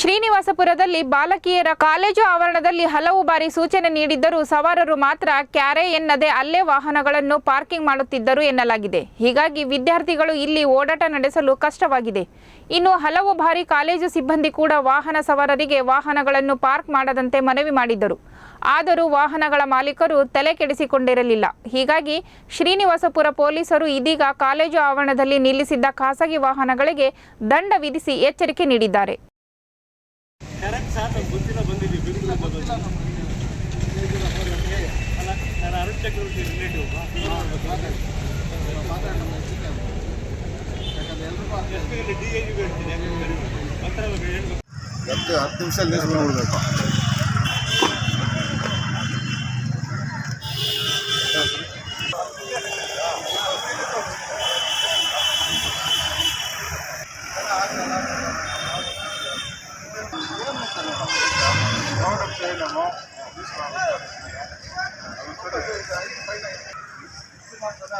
ಶ್ರೀನಿವಾಸಪುರದಲ್ಲಿ ಬಾಲಕಿಯರ ಕಾಲೇಜು ಆವರಣದಲ್ಲಿ ಹಲವು ಬಾರಿ ಸೂಚನೆ ನೀಡಿದ್ದರೂ ಸವಾರರು ಮಾತ್ರ ಕ್ಯಾರೆ ಎನ್ನದೆ ಅಲ್ಲೇ ವಾಹನಗಳನ್ನು ಪಾರ್ಕಿಂಗ್ ಮಾಡುತ್ತಿದ್ದರು ಎನ್ನಲಾಗಿದೆ. ಹೀಗಾಗಿ ವಿದ್ಯಾರ್ಥಿಗಳು ಇಲ್ಲಿ ಓಡಾಟ ನಡೆಸಲು ಕಷ್ಟವಾಗಿದೆ. ಇನ್ನು ಹಲವು ಬಾರಿ ಕಾಲೇಜು ಸಿಬ್ಬಂದಿ ಕೂಡ ವಾಹನ ಸವಾರರಿಗೆ ವಾಹನಗಳನ್ನು ಪಾರ್ಕ್ ಮಾಡದಂತೆ ಮನವಿ ಮಾಡಿದ್ದರು. ಆದರೂ ವಾಹನಗಳ ಮಾಲೀಕರು ತಲೆ ಕೆಡಿಸಿಕೊಂಡಿರಲಿಲ್ಲ. ಹೀಗಾಗಿ ಶ್ರೀನಿವಾಸಪುರ ಪೊಲೀಸರು ಇದೀಗ ಕಾಲೇಜು ಆವರಣದಲ್ಲಿ ನಿಲ್ಲಿಸಿದ್ದ ಖಾಸಗಿ ವಾಹನಗಳಿಗೆ ದಂಡ ವಿಧಿಸಿ ಎಚ್ಚರಿಕೆ ನೀಡಿದ್ದಾರೆ. ಸರ್ ನಮ್ಗೆ ಬಂದಿದ್ದೀವಿ ಬಿರುಕು ಬಂದು ಅಲ್ಲ ನಾನು Arun Chakravarthy relative D A ಹತ್ತು ನಿಮಿಷ ನಿಲ್ಲಿಸ್ಕೊಂಡು ಮಾಡ್ತಾರೆ